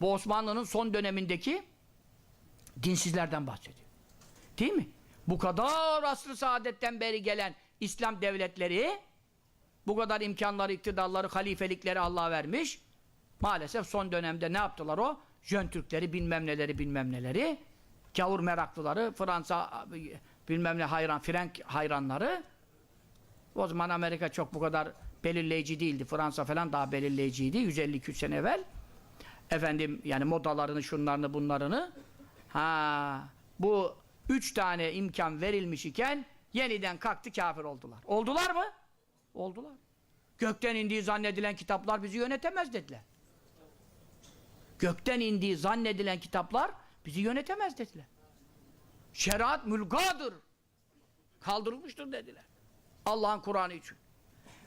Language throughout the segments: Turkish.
Bu Osmanlı'nın son dönemindeki dinsizlerden bahsediyor. Değil mi? Bu kadar asr-ı saadetten beri gelen İslam devletleri bu kadar imkanları, iktidarları, halifelikleri Allah vermiş. Maalesef son dönemde ne yaptılar o? Jön Türkleri bilmem neleri bilmem neleri gavur meraklıları, Fransa bilmem ne hayran, Frenk hayranları o zaman Amerika çok bu kadar belirleyici değildi. Fransa falan daha belirleyiciydi. 152 sene evvel Efendim yani modalarını, şunlarını, bunlarını. Ha, bu üç tane imkan verilmiş iken yeniden kalktı kafir oldular. Oldular mı? Oldular. Gökten indiği zannedilen kitaplar bizi yönetemez dediler. Gökten indiği zannedilen kitaplar bizi yönetemez dediler. Şeriat mülgadır. Kaldırılmıştır dediler. Allah'ın Kur'an'ı için.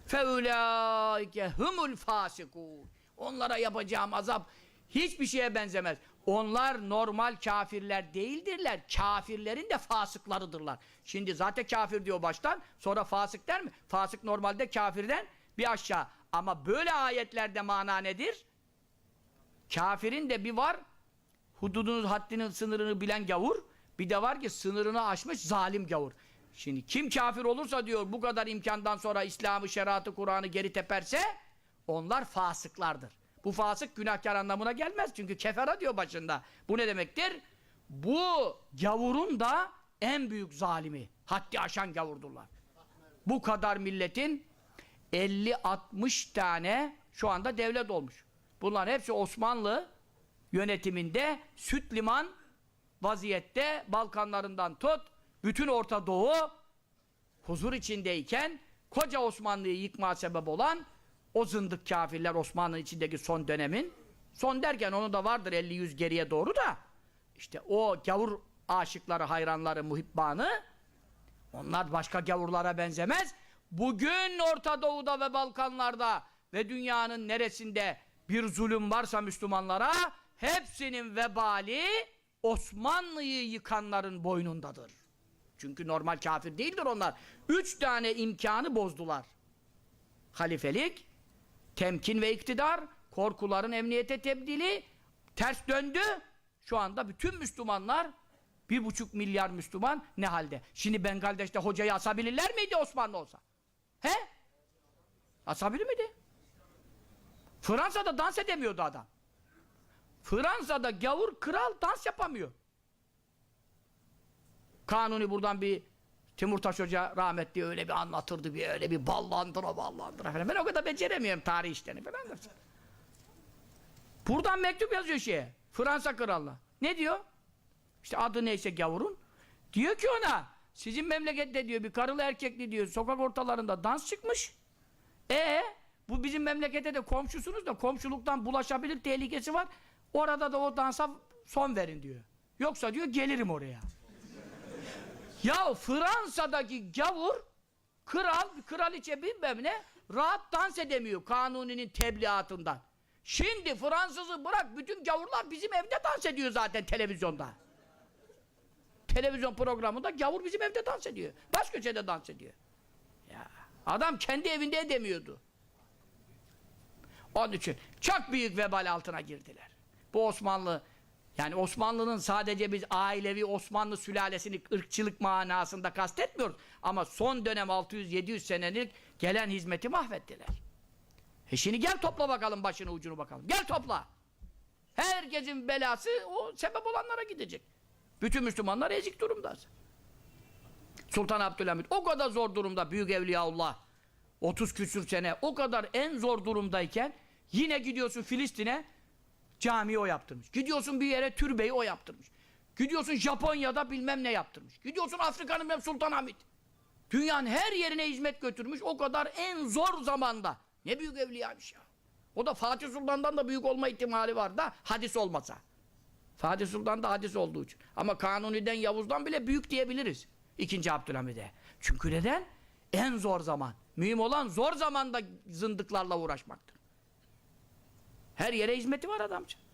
فَاُولَٰئِكَ humul fasikûn. Onlara yapacağım azap hiçbir şeye benzemez. Onlar normal kafirler değildirler. Kafirlerin de fasıklarıdırlar. Şimdi zaten kafir diyor baştan. Sonra fasık der mi? Fasık normalde kafirden bir aşağı. Ama böyle ayetlerde mana nedir? Kafirin de bir var hududunu, haddinin sınırını bilen gavur. Bir de var ki sınırını aşmış zalim gavur. Şimdi kim kafir olursa diyor bu kadar imkandan sonra İslam'ı, şeriatı, Kur'an'ı geri teperse onlar fasıklardır. Bu fasık günahkar anlamına gelmez. Çünkü kefera diyor başında. Bu ne demektir? Bu gavurun da en büyük zalimi. Haddi aşan gavurdurlar. Bu kadar milletin 50-60 tane şu anda devlet olmuş. Bunlar hepsi Osmanlı yönetiminde süt liman vaziyette Balkanlarından tut bütün Orta Doğu huzur içindeyken koca Osmanlı'yı yıkmaya sebep olan o zındık kafirler Osmanlı içindeki son dönemin son derken onu da vardır 50-100 geriye doğru da işte o gavur aşıkları, hayranları, muhibbanı onlar başka gavurlara benzemez. Bugün Orta Doğu'da ve Balkanlarda ve dünyanın neresinde bir zulüm varsa Müslümanlara hepsinin vebali Osmanlı'yı yıkanların boynundadır. Çünkü normal kafir değildir onlar. Üç tane imkanı bozdular. Halifelik, temkin ve iktidar, korkuların emniyete tebdili, ters döndü. Şu anda bütün Müslümanlar bir buçuk milyar Müslüman ne halde? Şimdi Bengaldeş'te hocayı asabilirler miydi Osmanlı olsa? He? Asabilir miydi? Fransa'da dans edemiyordu adam. Fransa'da gavur kral dans yapamıyor. Kanuni buradan bir Timurtaş Hoca rahmetli öyle bir anlatırdı bir öyle bir ballandıra ballandıra falan. Ben o kadar beceremiyorum tarih işlerini falan. da. Buradan mektup yazıyor şeye. Fransa kralına. Ne diyor? İşte adı neyse gavurun. Diyor ki ona sizin memlekette diyor bir karılı erkekli diyor sokak ortalarında dans çıkmış. E bu bizim memlekette de komşusunuz da komşuluktan bulaşabilir tehlikesi var. Orada da o dansa son verin diyor. Yoksa diyor gelirim oraya. Ya Fransa'daki gavur kral, kraliçe bilmem ne rahat dans edemiyor kanuninin tebliğatından. Şimdi Fransızı bırak bütün gavurlar bizim evde dans ediyor zaten televizyonda. Televizyon programında gavur bizim evde dans ediyor. Baş köşede dans ediyor. Ya adam kendi evinde edemiyordu. Onun için çok büyük vebal altına girdiler. Bu Osmanlı yani Osmanlı'nın sadece biz ailevi Osmanlı sülalesini ırkçılık manasında kastetmiyoruz. Ama son dönem 600-700 senelik gelen hizmeti mahvettiler. E şimdi gel topla bakalım başını ucunu bakalım. Gel topla. Herkesin belası o sebep olanlara gidecek. Bütün Müslümanlar ezik durumda. Sultan Abdülhamit o kadar zor durumda büyük evliyaullah 30 küsür sene o kadar en zor durumdayken yine gidiyorsun Filistin'e camiyi o yaptırmış. Gidiyorsun bir yere türbeyi o yaptırmış. Gidiyorsun Japonya'da bilmem ne yaptırmış. Gidiyorsun Afrika'nın Sultan Hamid. Dünyanın her yerine hizmet götürmüş o kadar en zor zamanda. Ne büyük evliyaymış ya. O da Fatih Sultan'dan da büyük olma ihtimali var da hadis olmasa. Fatih Sultan da hadis olduğu için. Ama Kanuni'den Yavuz'dan bile büyük diyebiliriz. İkinci Abdülhamid'e. Çünkü neden? En zor zaman. Mühim olan zor zamanda zındıklarla uğraşmaktır. Her yere hizmeti var adamcağım.